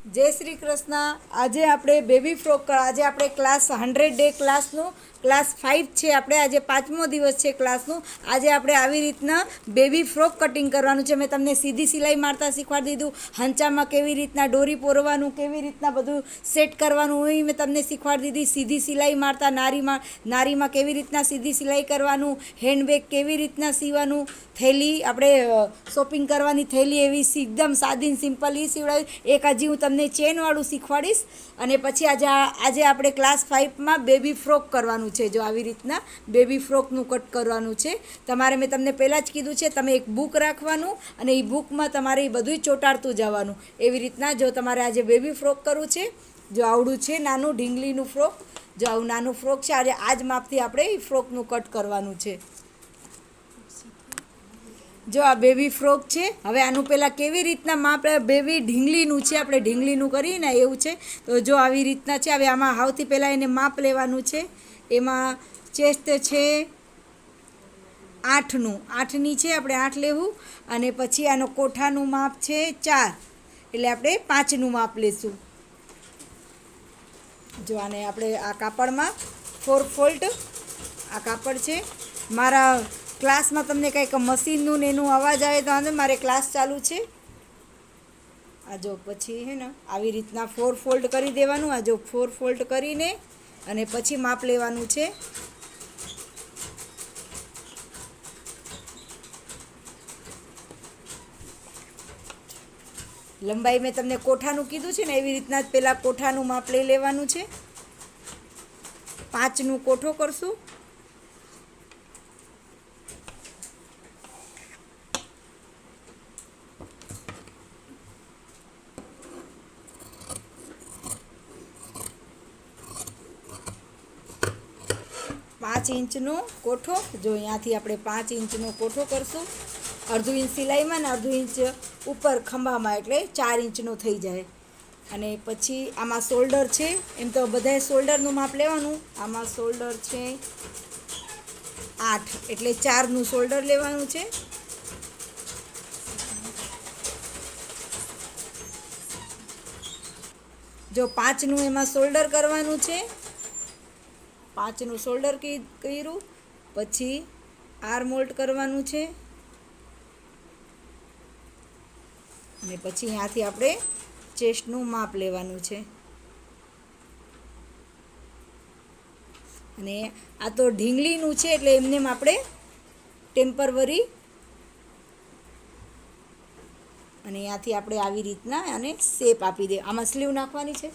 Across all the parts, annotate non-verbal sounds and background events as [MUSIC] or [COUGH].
જય શ્રી કૃષ્ણ. આજે આપણે બેબી ફ્રોક આજે આપણે ક્લાસ હંડ્રેડ ડે ક્લાસનું ક્લાસ ફાઇવ છે આપણે. આજે પાંચમો દિવસ છે ક્લાસનું આજે આપણે આવી રીતના બેબી ફ્રોક કટિંગ કરવાનું છે. મેં તમને સીધી સિલાઈ મારતા શીખવાડી દીધું. હંચામાં કેવી રીતના દોરી પોરવાનું, કેવી રીતના બધું સેટ કરવાનું એ મેં તમને શીખવાડી દીધી. સીધી સિલાઈ મારતા નારીમાં નારીમાં કેવી રીતના સીધી સિલાઈ કરવાનું હેન્ડબેગ કેવી રીતના સીવાનું થેલી આપણે શોપિંગ કરવાની થેલી એવી એકદમ સાદી સિમ્પલ એ સીવડાવી. એક હજી હું તમને ચેનવાળું શીખવાડીશ અને પછી આજે આજે આપણે ક્લાસ ફાઇવમાં બેબી ફ્રોક કરવાનું છે. જો આવી રીતના બેબી ફ્રોકનું કટ કરવાનું છે. તમારે મેં તમને પહેલાં જ કીધું છે, તમે એક બુક રાખવાનું અને એ બુકમાં તમારે એ બધું ચોંટાડતું જવાનું. એવી રીતના જો તમારે આજે બેબી ફ્રોક કરવું છે, જો આવડું છે નાનું ઢીંગલીનું ફ્રોક જો આવું નાનું ફ્રોક છે, આજે આ જ માપથી આપણે એ ફ્રોકનું કટ કરવાનું છે. જો આ બેબી ફ્રોક છે, હવે આનું પહેલાં કેવી રીતના માપ બેબી ઢીંગલીનું છે, આપણે ઢીંગલીનું કરીને એવું છે. તો જો આવી રીતના છે, હવે આમાં સૌથી પહેલાં એને માપ લેવાનું છે. એમાં ચેસ્ટ છે આઠનું. આઠની છે, આપણે આઠ લેવું. અને પછી આનો કોઠાનું માપ છે ચાર. એટલે આપણે પાંચનું માપ લેશું. જો આને આપણે આ કાપડમાં ફોર ફોલ્ટ આ કાપડ છે. મારા ક્લાસમાં તમને કંઈક મશીનનું ને એનું અવાજ આવે તો વાંધો મારે ક્લાસ ચાલુ છે. આ જો પછી હે ને, આવી રીતના ફોર ફોલ્ડ કરી દેવાનું, આ જો ફોર ફોલ્ડ કરીને અને પછી માપ લેવાનું છે. લંબાઈ મેં તમને કોઠાનું કીધું છે ને, એવી રીતના જ પહેલાં કોઠાનું માપ લઈ લેવાનું છે. પાંચનું કોઠો કરશું પાંચ ઇંચનો કોઠો. જો અહીંયાથી આપણે પાંચ ઇંચનો કોઠો કરશું. અડધું ઇંચ સિલાઈમાં ને અડધું ઇંચ ઉપર ખંભામાં એટલે ચાર ઇંચનો થઈ જાય. અને પછી આમાં શોલ્ડર છે. એમ તો બધાએ શોલ્ડરનું માપ લેવાનું. આમાં શોલ્ડર છે આઠ. એટલે ચારનું શોલ્ડર લેવાનું છે. જો પાંચનું એમાં શોલ્ડર કરવાનું છે. પાંચનું શોલ્ડર કર્યું. પછી આર મોલ્ટ કરવાનું છે. અને પછી અહીંયાથી આપણે ચેસ્ટનું માપ લેવાનું છે. અને આ તો ઢીંગલીનું છે એટલે એમને એમ આપણે ટેમ્પરવરી અને અહીંયાથી આપણે આવી રીતના અને શેપ આપી દે. આમાં સ્લીવ નાખવાની છે.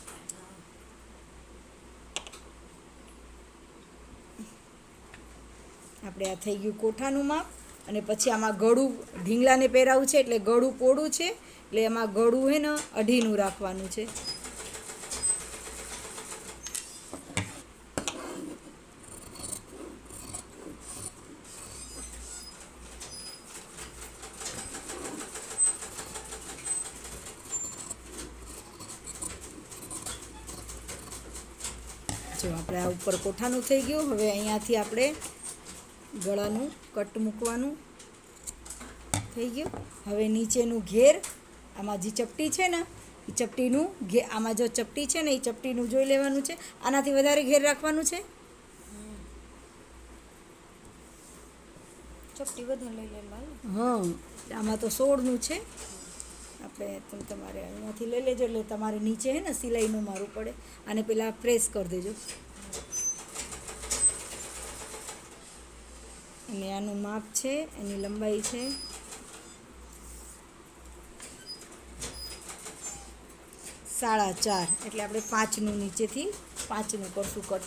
આપણે આ થઈ ગયું કોઠાનું માપ. અને પછી આમાં ગળું ઢીંગલાને પહેરાવું છે, એટલે ગળું પોળું છે, એટલે એમાં ગળું હે ને અઢીનું રાખવાનું છે. જો આપણે આ ઉપર કોઠાનું થઈ ગયું, હવે અહીંયાથી આપણે ગળાનું કટ મૂકવાનું થઈ ગયું. હવે નીચેનું ઘેર આમાં જે ચપટી છે ને એ ચપટીનું ઘે આમાં જો ચપટી છે ને એ ચપટીનું જોઈ લેવાનું છે. આનાથી વધારે ઘેર રાખવાનું છે? ચપટી વધારે લઈ લેવાનું હા આમાં તો સોળનું છે. આપણે તમે તમારે અહીંયાથી લઈ લેજો એટલે તમારે નીચે હે ને સિલાઈનું મારું પડે. અને પેલા પ્રેસ કરી દેજો. અને આનું માપ છે, એની લંબાઈ છે. સાડા ચાર, એટલે આપણે પાંચનું નીચેથી પાંચનું કરશું કટ.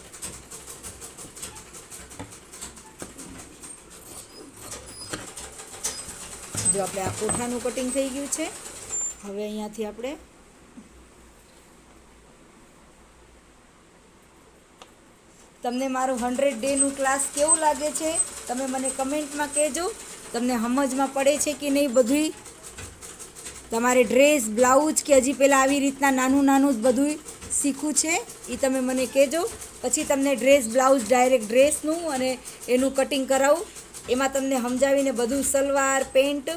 જો આપણે આ કોઠાનું કટિંગ થઈ ગયું છે, હવે અહીંયાથી આપણે તમને મારું હંડ્રેડ ડેનું ક્લાસ કેવું લાગે છે? તમે મને કમેન્ટમાં કહેજો. તમને સમજમાં પડે છે કે નહીં બધુંય? તમારે ડ્રેસ, બ્લાઉઝ કે હજી પહેલાં આવી રીતના નાનું નાનું જ બધું શીખવું છે, એ તમે મને કહેજો. પછી તમને ડ્રેસ, બ્લાઉઝ, ડાયરેક્ટ ડ્રેસનું અને એનું કટિંગ કરાવું. એમાં તમને સમજાવીને બધું સલવાર, પેન્ટ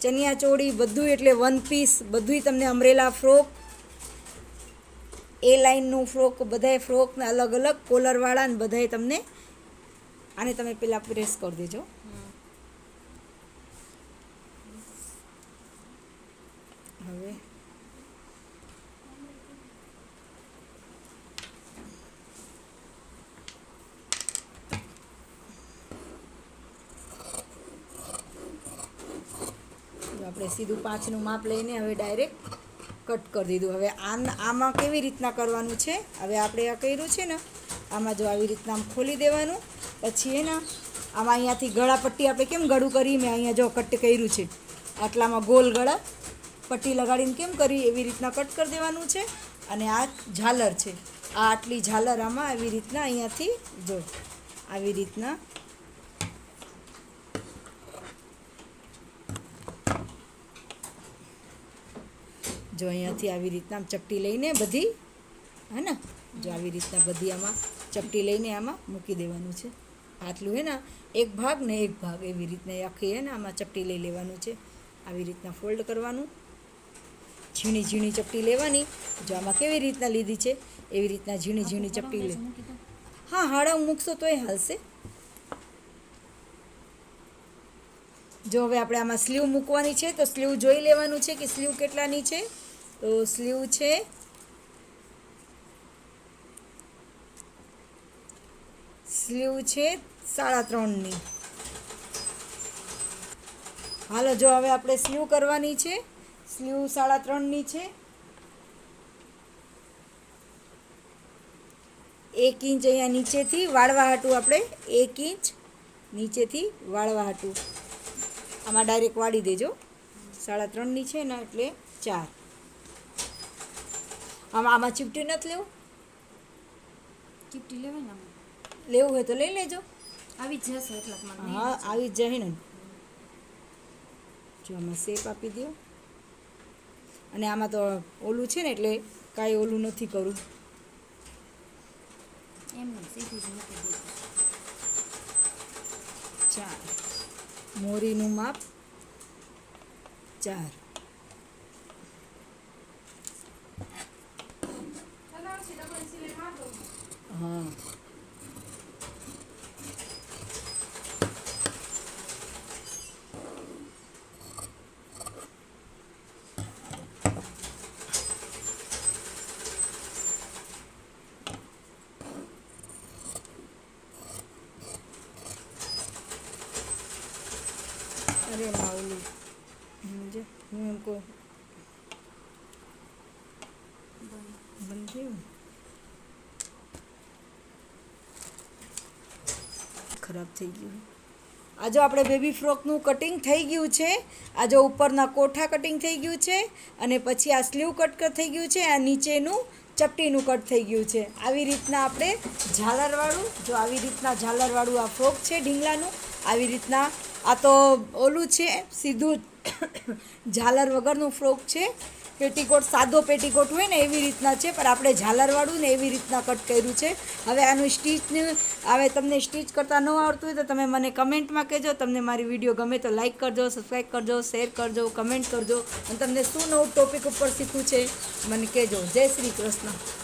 ચનિયા ચોળી બધું એટલે વન પીસ બધુંય તમને અમરેલા ફ્રોક એ લાઇનનું ફ્રોક બધાય ફ્રોકને અલગ અલગ કોલરવાળા ને બધાય તમને આને તમે પેલા પ્રેસ કરી દેજો. હવે આપણે સીધું પાંચનું માપ લઈને હવે ડાયરેક્ટ કટ કરી દીધું. હવે આમ આમાં કેવી રીતના કરવાનું છે? હવે આપણે આ કર્યું છે ને, આમાં જો આવી રીતના આમ ખોલી દેવાનું. પછી એના આમાં અહીંયાથી ગળા પટ્ટી આપણે કેમ ગળું કરી મેં અહીંયા જો કટ કર્યું છે. આટલામાં ગોલ ગળા પટ્ટી લગાડીને કેમ કરી એવી રીતના કટ કરી દેવાનું છે અને આ ઝાલર છે. આ આટલી ઝાલર આમાં આવી રીતના અહીંયાથી જો આવી રીતના જો અહીંયાથી આવી રીતના આમ ચપટી લઈને બધી, હે ને? જો આવી રીતના બધી આમાં ચપટી લઈને આમાં મૂકી દેવાનું છે. આટલું હે ને એક ભાગ ને એક ભાગ એવી રીતના આખી હે ને આમાં ચપટી લઈ લેવાનું છે. આવી રીતના ફોલ્ડ કરવાનું. ઝીણી ઝીણી ચપટી લેવાની. જો આમાં કેવી રીતના લીધી છે એવી રીતના ઝીણી ઝીણી ચપટી લે. હા હાડા મૂકશો તોય હાલશે. જો હવે આપણે આમાં સ્લીવ મૂકવાની છે તો સ્લીવ જોઈ લેવાનું છે કે સ્લીવ કેટલાની છે? તો સ્લીવ છે સ્લીવ છે સાડા ત્રણની. હાલો, જો હવે આપણે સ્લીવ કરવાની છે. સ્લીવ સાડા ત્રણની છે. એક ઇંચ અહીંયા નીચેથી વાળવા હાટું આપણે એક ઇંચ નીચેથી વાળવા હાટું. આમાં ડાયરેક્ટ વાળી દેજો. સાડા ત્રણની છે ને એટલે ચાર. આમાં આમાં ચીપટી નથી લેવું? ચીપટી લેવાય ને. લેવું હોય તો લઈ લેજો. આવી જ જશે એટલે હા આવી જ જાય ને. જો આમાં શેપ આપી દો અને આમાં તો ઓલું છે ને એટલે કાંઈ ઓલું નથી કરવું ચાર. મોરીનું માપ ચાર. હા. બંધ ખરાબ થઈ ગયું. આજે આપણે બેબી ફ્રોકનું કટિંગ થઈ ગયું છે આજે ઉપરના કોઠા કટિંગ થઈ ગયું છે, અને પછી આ સ્લીવ કટ થઈ ગયું છે, આ નીચેનું ચપટીનું કટ થઈ ગયું છે. આવી રીતના આપણે ઝાલરવાળું, જો આવી રીતના ઝાલરવાળું આ ફ્રોક છે ઢીંગલાનું, આવી રીતના આ તો ઓલું છે, સીધું [COUGHS] ઝાલર વગરનું ફ્રોક છે. પેટીકોટ, સાદો પેટીકોટ હોય ને એવી રીતના છે, પણ આપણે ઝાલરવાળું ને એવી રીતના કટ કર્યું છે. હવે આનું સ્ટીચને હવે તમને સ્ટીચ કરતાં ન આવડતું હોય તો તમે મને કમેન્ટમાં કહેજો. તમને મારી વીડિયો ગમે તો લાઈક કરજો, સબસ્ક્રાઈબ કરજો, શેર કરજો, કમેન્ટ કરજો. અને તમને શું નવું ટોપિક ઉપર શીખવું છે, મને કહેજો. જય શ્રી કૃષ્ણ.